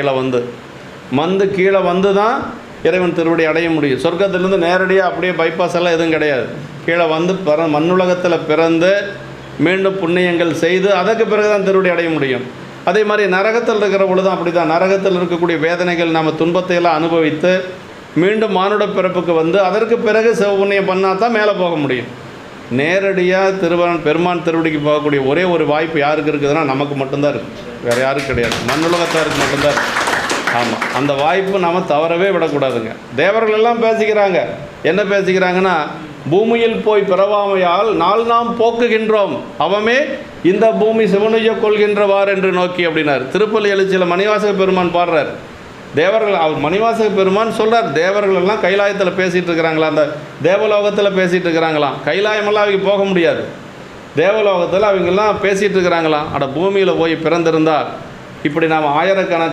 கீழே வந்து. மந்து கீழே வந்து தான் இறைவன் திருவடி அடைய முடியும். சொர்க்கத்திலேருந்து நேரடியாக அப்படியே பைபாஸ் எல்லாம் எதுவும் கிடையாது. கீழே வந்து பிற மண்ணுலகத்தில் பிறந்து மீண்டும் புண்ணியங்கள் செய்து அதற்கு பிறகு தான் திருவடி அடைய முடியும். அதே மாதிரி நரகத்தில் இருக்கிற பொழுதும் அப்படி தான் நரகத்தில் இருக்கக்கூடிய வேதனைகள் நம்ம துன்பத்தை எல்லாம் அனுபவித்து மீண்டும் மானுட பிறப்புக்கு வந்து அதற்கு பிறகு சிவபுண்ணியம் பண்ணால் தான் மேலே போக முடியும். நேரடியாக திருவான் பெருமான் திருவடிக்கு போகக்கூடிய ஒரே ஒரு வாய்ப்பு யாருக்கு இருக்குதுன்னா நமக்கு மட்டும்தான் இருக்குது வேறு யாரும் கிடையாது. மண்ணுலகத்தாருக்கு மட்டும்தான். இருக்குது ஆமாம் அந்த வாய்ப்பு நாம் தவறவே விடக்கூடாதுங்க. தேவர்கள் எல்லாம் பேசிக்கிறாங்க. என்ன பேசிக்கிறாங்கன்னா பூமியில் போய் பிறவாமையால் நாள் நாம் போக்குகின்றோம். அவமே இந்த பூமி சிவனுய கொள்கின்றவார் என்று நோக்கி அப்படின்னார். திருப்பள்ளி எழுச்சியில் மணிவாசக பெருமான் பாடுறார். தேவர்கள் அவர் மணிவாசக பெருமான் சொல்கிறார் தேவர்கள் எல்லாம் கைலாயத்தில் பேசிகிட்டு இருக்கிறாங்களா? அந்த தேவலோகத்தில் பேசிகிட்டு இருக்கிறாங்களாம். கைலாயமெல்லாம் அவங்க போக முடியாது. தேவலோகத்தில் அவங்கெல்லாம் பேசிட்டு இருக்கிறாங்களாம். அட பூமியில் போய் பிறந்திருந்தா இப்படி நாம் ஆயிரக்கணக்கான